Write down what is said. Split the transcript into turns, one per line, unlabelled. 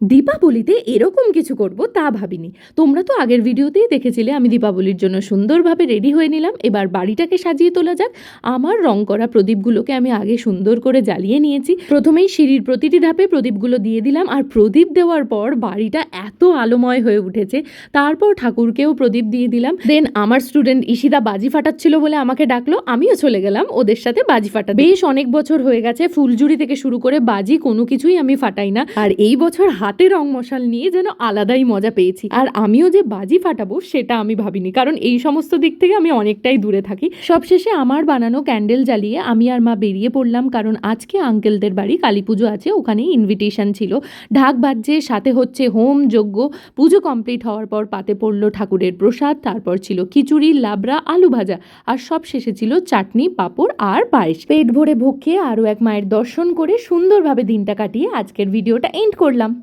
দীপাবলিতে এরকম কিছু করব তা ভাবিনি। তোমরা তো আগের ভিডিওতেই দেখেছিলে, আমি দীপাবলির জন্য সুন্দরভাবে রেডি হয়ে নিলাম। এবার বাড়িটাকে সাজিয়ে তোলা যাক। আমার রং করা প্রদীপগুলোকে আমি আগে সুন্দর করে জ্বালিয়ে নিয়েছি। প্রথমেই সিঁড়ির প্রতিটি ধাপে প্রদীপগুলো দিয়ে দিলাম আর প্রদীপ দেওয়ার পর বাড়িটা এত আলোময় হয়ে উঠেছে, তারপর ঠাকুরকেও প্রদীপ দিয়ে দিলাম। দেন আমার স্টুডেন্ট ঈশিতা বাজি ফাটাচ্ছিল বলে আমাকে ডাকলো, আমিও চলে গেলাম ওদের সাথে বাজি ফাটা বেশ অনেক বছর হয়ে গেছে, ফুলঝুরি থেকে শুরু করে বাজি কোনো কিছুই আমি ফাটাই না। আর এই বছর হাতে রং মশাল নিয়ে যেন আলাদাই মজা পেয়েছি। আর আমিও যে বাজি ফাটাবো, সেটা আমি ভাবিনি। কারণ এই সমস্ত দিক থেকে আমি অনেকটাই দূরে থাকি। সবশেষে আমার বানানো ক্যান্ডেল জ্বালিয়ে আমি আর মা বেরিয়ে পড়লাম, কারণ আজকে আঙ্কেলদের বাড়ি, কালী পুজো আছে ওখানে ইনভিটেশন ছিল। ঢাক বাজছে, সাথে হচ্ছে হোম যজ্ঞ। পুজো কমপ্লিট হওয়ার পর পাতে পড়ল ঠাকুরের প্রসাদ, তারপর ছিল খিচুড়ি, লাবড়া, আলু ভাজা। আর সব শেষে ছিল চাটনি, পাঁপড় আর পায়েস। পেট ভরে ভোগ খেয়ে আরও এক মায়ের দর্শন করে সুন্দরভাবে দিনটা কাটিয়ে আজকের ভিডিওটা এন্ড করলাম।